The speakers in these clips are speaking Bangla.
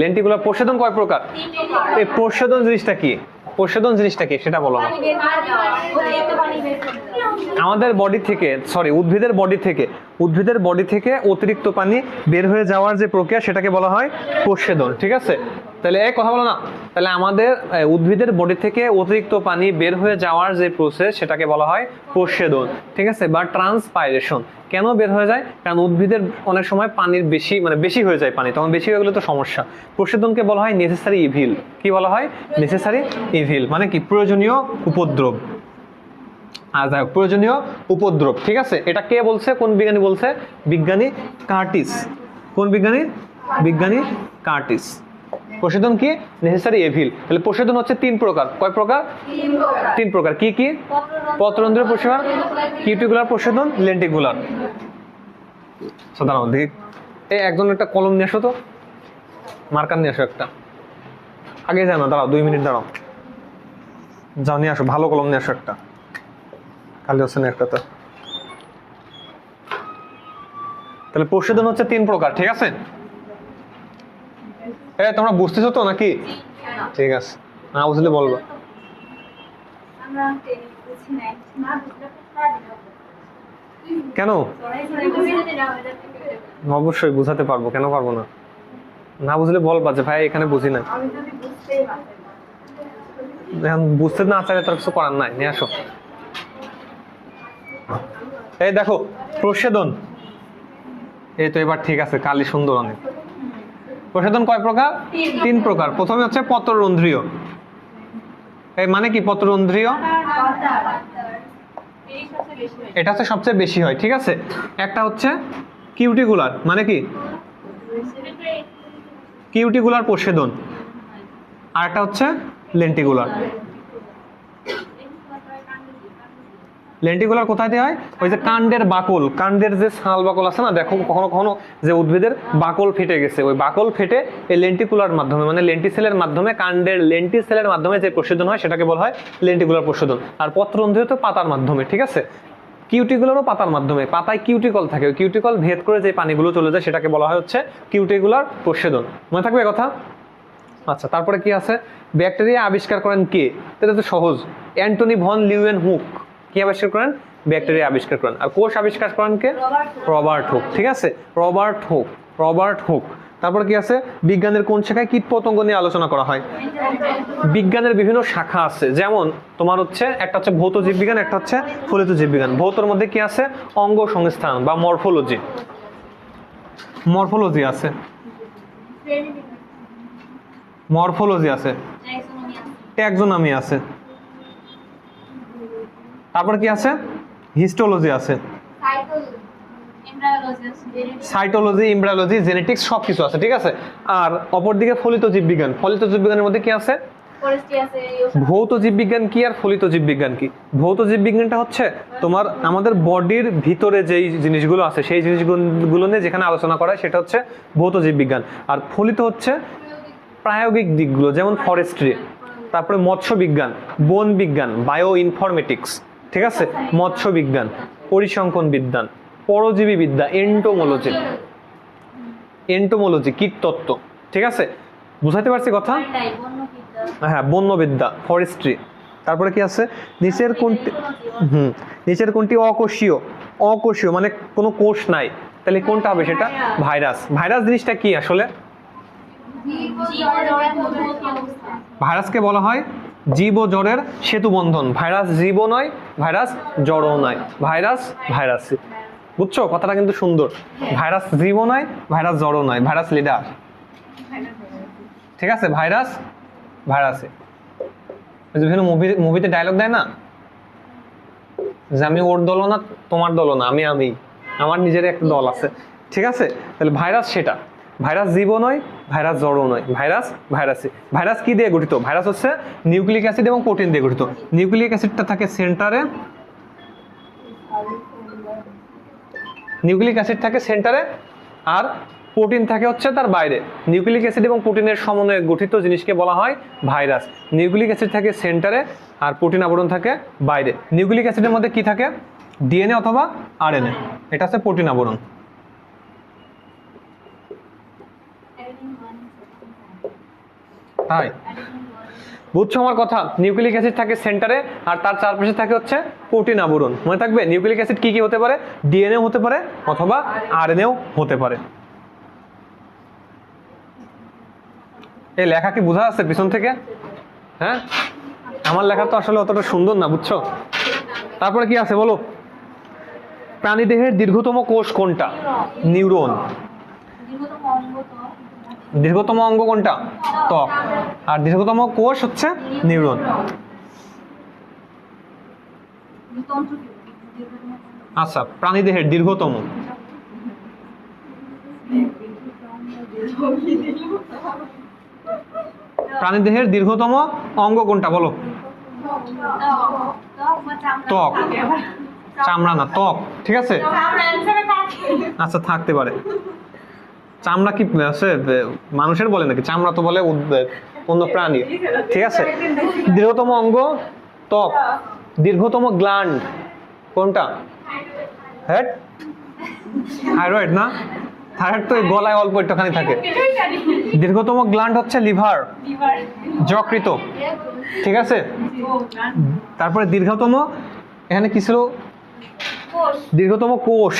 লেন্টিকুলার প্রসাদন কয় প্রকার? এই প্রসাদন জিনিসটা কি? প্রসাদন জিনিসটা কি? সেটা বলো আমাদের বডি থেকে সরি উদ্ভিদের বডি থেকে উদ্ভিদের বডি থেকে অতিরিক্ত পানি বের হয়ে যাওয়ার যে প্রক্রিয়া সেটাকে বলা হয় প্রসেদন ঠিক আছে? তাহলে এই কথা বলো না। তাহলে আমাদের উদ্ভিদের বডি থেকে অতিরিক্ত পানি বের হয়ে যাওয়ার যে প্রসেস সেটাকে বলা হয় প্রসেদন ঠিক আছে? বা ট্রান্সপাইরেশন কেন বের হয়ে যায়? কারণ উদ্ভিদের অনেক সময় পানির বেশি মানে বেশি হয়ে যায় পানি। তখন বেশি হয়ে গেলে তো সমস্যা। প্রসেদনকে বলা হয় নেসেসারি ইভিল কি বলা হয়? নেসেসারি ইভিল মানে কি? প্রয়োজনীয় উপদ্রব। আর যাই হোক, প্রয়োজনীয় উপদ্রব। ঠিক আছে? এটা কে বলছে? কোন বিজ্ঞানী বলছে? বিজ্ঞানী কার্টিস। কোন বিজ্ঞানী? বিজ্ঞানী কার্টিস। প্রশোধন কি? নেসেসারি এভিল তাহলে প্রশোধন হচ্ছে তিন প্রকার। কয় প্রকার? তিন প্রকার। কি কি? পত্রন্ধ্রীয় প্রশোধন কিউটিকুলার প্রশোধন লেন্টিকুলার সাধারণ দিক এই একজন একটা কলম নিয়ে আসো তো। মার্কার নিয়ে আসো একটা। আগে যায় না দাঁড়াও দুই মিনিট দাঁড়াও। যাও নিয়ে আসো ভালো কলম নিয়ে আসো একটা। খালি হোসেন একটা তো তাহলে প্রশোধন হচ্ছে তিন প্রকার ঠিক আছে? এ তোমরা বুঝতেছো তো নাকি? ঠিক আছে না বুঝলে বলব। কেন? অবশ্যই বুঝাতে পারব কেন পারব না? না বুঝলে বলবা যে ভাই এখানে বুঝি না। বুঝতে না চাইলে তার কিছু করার নাই নিয়ে আসো। এই দেখো প্রসেদন এই তো এবার ঠিক আছে কালি সুন্দর অনেক। প্রসেদন কয় প্রকার? তিন প্রকার। প্রথমে হচ্ছে পত্ররন্ধ্রীয়। এই মানে কি পত্ররন্ধ্রীয়? এটা হচ্ছে সবচেয়ে বেশি হয় ঠিক আছে? একটা হচ্ছে কিউটিকুলার মানে কি? কিউটিকুলার প্রসেদন আর একটা হচ্ছে লেন্টিকুলার। লেন্টিকুলার কোথায় দেওয়া হয়? ওই যে কাণ্ডের বাকল, কাণ্ডের যে ছাল বাকল আছে না, দেখো কখনো কখনো যে উদ্ভিদের বাকল ফেটে গেছে, ওই বাকল ফেটে এই লেন্টিকুলার মাধ্যমে মানে লেন্টিসেলের মাধ্যমে, কাণ্ডের লেন্টিসেলের মাধ্যমে যে প্রশোধন হয়, সেটাকে বলা হয় লেন্টিকুলার প্রশোধন আর পত্ররন্ধ্রীয় তো পাতার মাধ্যমে, ঠিক আছে? কিউটিকুলারও পাতার মাধ্যমে, পাতায় কিউটিকল থাকে কিউটিকল ভেদ করে যে পানিগুলো চলে যায়, সেটাকে বলা হয় হচ্ছে কিউটিকুলার প্রশোধন মনে থাকবে কথা? আচ্ছা তারপরে কি আছে? ব্যাকটেরিয়া আবিষ্কার করেন কে? এটা তো সহজ। অ্যান্টনি ভন লিউয়েন হুক কি আবিষ্কার করেন? ব্যাকটেরিয়া আবিষ্কার করেন। আর কোষ আবিষ্কার করেন কে? Robert Hooke. ঠিক আছে? Robert Hooke Robert Hooke. তারপর কি আছে? বিজ্ঞানের কোন শাখায় কীট পতঙ্গ নিয়ে আলোচনা করা হয়? বিজ্ঞানের বিভিন্ন শাখা আছে। যেমন তোমার হচ্ছে একটা হচ্ছে ভৌত জীববিজ্ঞান একটা হচ্ছে ফলিত জীববিজ্ঞান। ভৌতর মধ্যে কি আছে? অঙ্গ সংস্থান বা মরফোলজি। মরফোলজি আছে। মরফোলজি আছে। ট্যাক্সোনমি আছে। তারপর কি আছে? হিস্টোলজি আছে। সাইটোলজি, ইমব্রায়োলজি, জেনেটিক্স সব কিছু আছে, ঠিক আছে? আর অপরদিকে ফলিত জীববিজ্ঞান। ফলিত জীববিজ্ঞানের মধ্যে কি আছে? ভৌত জীববিজ্ঞান কি আর ফলিত জীববিজ্ঞান কি? ভৌত জীববিজ্ঞানটা হচ্ছে তোমার আমাদের বডির ভিতরে যেই জিনিসগুলো আছে, সেই জিনিসগুলো নিয়ে যেখানে আলোচনা করা সেটা হচ্ছে ভৌত জীববিজ্ঞান। আর ফলিত হচ্ছে প্রায়োগিক দিকগুলো, যেমন ফরেস্ট্রি তারপরে মৎস্য বিজ্ঞান বন বিজ্ঞান বায়ো ইনফরমেটিক্স ঠিক আছে? মৎস্য বিজ্ঞান পরিসংখ্যান বিজ্ঞান পরজীবী বিদ্যা এন্টোমোলজি এন্টোমোলজি কীটতত্ত্ব ঠিক আছে? বুঝাতে পারছি কথা? হ্যাঁ বন্যবিদ্যা। ফরেস্ট্রি তারপরে কি আছে? নিচের কোনটি হুম নিচের কোনটি অকোষীয়? অকোষীয় মানে কোনো কোষ নাই। তাহলে কোনটা হবে সেটা? ভাইরাস। ভাইরাস। জিনিসটা কি আসলে? ভাইরাসকে বলা হয় জীব জড়ের সেতু বন্ধন ভাইরাস জীব নয়, ভাইরাস জড়ও নয়। ভাইরাস ভাইরাসই বুঝছ? কথাটা কিন্তু সুন্দর। ভাইরাস জীব নয়, ভাইরাস জড়ও নয়। ভাইরাস লিডার ঠিক আছে? ভাইরাস, ভাইরাসে বিভিন্ন মুভি মুভিতে ডায়লগ দেয় না? যে আমি ওর দলও না, তোমার দলও না, আমি আমি। আমার নিজের একটা দল আছে। ঠিক আছে? তাহলে ভাইরাস সেটা। ভাইরাস জীব নয়, ভাইরাস জড়ও নয়। ভাইরাস, ভাইরাসে ভাইরাস কি দিয়ে গঠিত? ভাইরাস হচ্ছে নিউক্লিক অ্যাসিড এবং প্রোটিন দিয়ে গঠিত। নিউক্লিক অ্যাসিডটা থাকে সেন্টারে। নিউক্লিক অ্যাসিড থাকে সেন্টারে আর প্রোটিন থাকে হচ্ছে তার বাইরে। নিউক্লিক অ্যাসিড এবং প্রোটিনের সমন্বয়ে গঠিত জিনিসকে বলা হয় ভাইরাস। নিউক্লিক অ্যাসিড থাকে সেন্টারে আর প্রোটিন আবরণ থাকে বাইরে। নিউক্লিক অ্যাসিডের মধ্যে কি থাকে? ডিএনএ অথবা আরএনএ। এটা হচ্ছে প্রোটিন আবরণ। তাই। বুঝছ আমার কথা? নিউক্লিক অ্যাসিড থাকে সেন্টারে আর তার চারপাশে থাকে হচ্ছে প্রোটিন আবরণ। মনে থাকবে? নিউক্লিক অ্যাসিড কি কি হতে পারে? ডিএনএ হতে পারে অথবা আরএনএও হতে পারে। এই লেখা কি বোঝা আছে পিছন থেকে? হ্যাঁ? আমার লেখা তো আসলে অতটা সুন্দর না, বুঝছ? তারপরে কি আছে বলো? প্রাণীদেহের দীর্ঘতম কোষ কোনটা? নিউরন। দীর্ঘতম অঙ্গ কোনটা? ত্বক। আর দীর্ঘতম কোষ হচ্ছে নিউরন। আচ্ছা প্রাণীদেহের দীর্ঘতম। প্রাণীদেহের দীর্ঘতম অঙ্গ কোনটা বলো? ত্বক। চামড়া না ত্বক। ঠিক আছে? আচ্ছা থাকতে পারে। চামড়া কি আছে? মানুষের বলে নাকি? চামড়া তো বলে উদ্ভিদ, অন্য প্রাণী। ঠিক আছে? দীর্ঘতম অঙ্গ ত্বক। দীর্ঘতম গ্ল্যান্ড কোনটা? হেড থাইরয়েড না? থাইরয়েড তো গলায় অল্প একটুখানি থাকে। দীর্ঘতম গ্ল্যান্ড হচ্ছে লিভার যকৃত। ঠিক আছে? তারপরে দীর্ঘতম এখানে কি ছিল? দীর্ঘতম কোষ।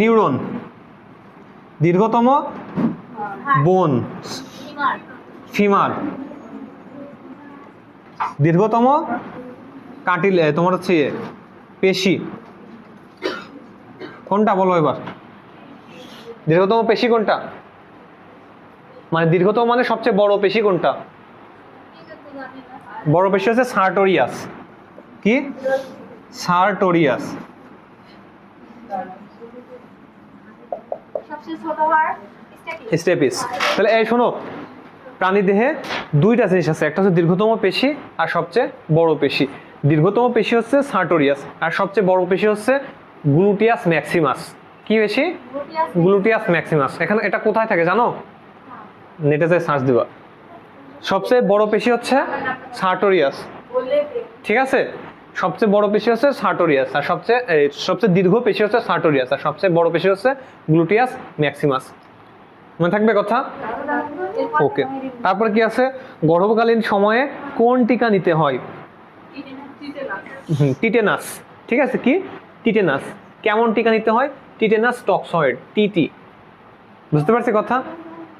নিউরন। দীর্ঘতম বোন। ফিমার। দীর্ঘতম কাটিল তোমার হচ্ছে ইয়ে, পেশি। কোনটা বলো এবার? দীর্ঘতম পেশি কোনটা? মানে দীর্ঘতম মানে সবচেয়ে বড় পেশি কোনটা? বড় পেশি হচ্ছে সার্টোরিয়াস। কি? সার্টোরিয়াস। সবচেয়ে ছোট হাড় স্টেপিস তাহলে এই শোনো প্রাণী দেহে দুইটা জিনিস আছে। একটা হচ্ছে দীর্ঘতম পেশি আর সবচেয়ে বড় পেশি। দীর্ঘতম পেশি হচ্ছে সার্টোরিয়াস আর সবচেয়ে বড় পেশি হচ্ছে গ্লুটিয়াস ম্যাক্সিমাস। কি বেশি গ্লুটিয়াস ম্যাক্সিমাস। এখানে এটা কোথায় থাকে জানো? নেটে যে সার্চ দিবা। সবচেয়ে বড় পেশি হচ্ছে সার্টোরিয়াস। ঠিক আছে? সবচেয়ে বড় পেশি হচ্ছে সার্টোরিয়াস, আর সবচেয়ে সবচেয়ে দীর্ঘ পেশি হচ্ছে সার্টোরিয়াস, আর সবচেয়ে বড় পেশি হচ্ছে গ্লুটিয়াস ম্যাক্সিমাস। মনে থাকবে কথা? ওকে, তারপর কি আছে? গর্ভকালীন সময়ে কোন টিকা নিতে হয়? টিটেনাস, ঠিক আছে কি? টিটেনাস, কেমন টিকা নিতে হয়? টিটেনাস টক্সয়েড, টিটি, বুঝতে পারছি কথা?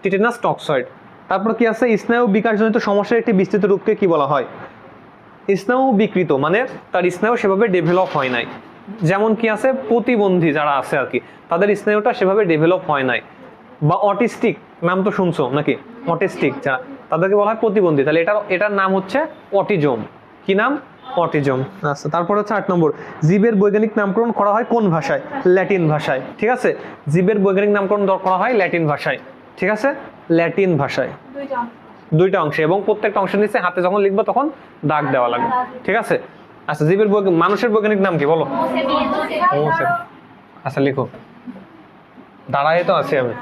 টিটেনাস টক্সয়েড, তারপর কি আছে? স্নায়ু বিকাশজনিত সমস্যার একটি বিস্তৃত রূপকে কি বলা হয়? স্নায়ু বিকৃত মানে তার স্নায়ু সেভাবে ডেভেলপ হয় নাই। যেমন কি আছে, প্রতিবন্ধী যারা আছে আর কি, তাদের স্নায়ুটা সেভাবে ডেভেলপ হয় নাই। বা অটিস্টিক নাম তো শুনছো নাকি? অটিস্টিক যারা তাদেরকে বলা হয় প্রতিবন্ধী। তাহলে এটার এটার নাম হচ্ছে অটিজম কি নাম? অটিজম আচ্ছা তারপর হচ্ছে আট নম্বর। জীবের বৈজ্ঞানিক নামকরণ করা হয় কোন ভাষায়? ল্যাটিন ভাষায়, ঠিক আছে? জীবের বৈজ্ঞানিক নামকরণ করা হয় ল্যাটিন ভাষায়, ঠিক আছে? ল্যাটিন ভাষায়। দুইটা অংশ এবং প্রত্যেকটা অংশের নিচে হাতে যখন লিখব তখন দাগ দেওয়া লাগবে। ঠিক আছে? আচ্ছা জীবের মানুষের বৈজ্ঞানিক নাম কি বলো? আচ্ছা লিখো। দাঁড়ায় তো আছি আমি।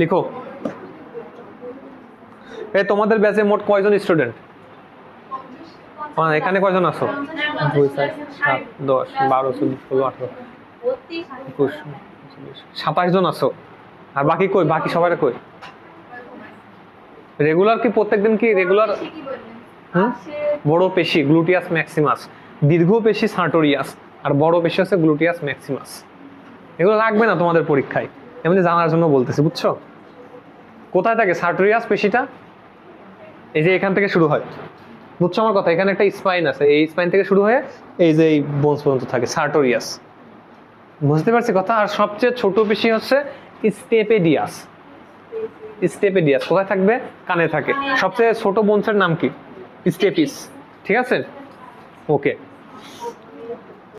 লিখো। এ তোমাদের ব্যাচে মোট কয়জন স্টুডেন্ট? এখানে কয়জন আছো? দুই চার সাত দশ বারো চোদ্দ ষোলো আঠারো একুশ সাতাশ জন আছো। আর বাকি কই? বাকি সবাই কই? রেগুলার কি প্রত্যেকদিন কি রেগুলার হুম? বড় পেশি গ্লুটিয়াস ম্যাক্সিমাস দীর্ঘ পেশি সার্টোরিয়াস আর বড় পেশি হচ্ছে গ্লুটিয়াস ম্যাক্সিমাস এগুলো লাগবে না তোমাদের পরীক্ষায়। এমনি জানার জন্য বলতেছি বুঝছ? কোথায় থাকে সার্টোরিয়াস পেশিটা? এই যে এখান থেকে শুরু হয়। বুঝছ আমার কথা? এখানে একটা স্পাইন আছে। এই স্পাইন থেকে শুরু হয়ে এই যে এই বোনস পর্যন্ত থাকে সার্টোরিয়াস বুঝতে পারছি কথা? আর সবচেয়ে ছোট পেশি হচ্ছে স্টেপেডিয়াস স্টেপেডিয়াস কোথায় থাকবে? কানে থাকে। সবচেয়ে ছোট বোনসের নাম কি? স্টেপিস। ঠিক আছে? ওকে।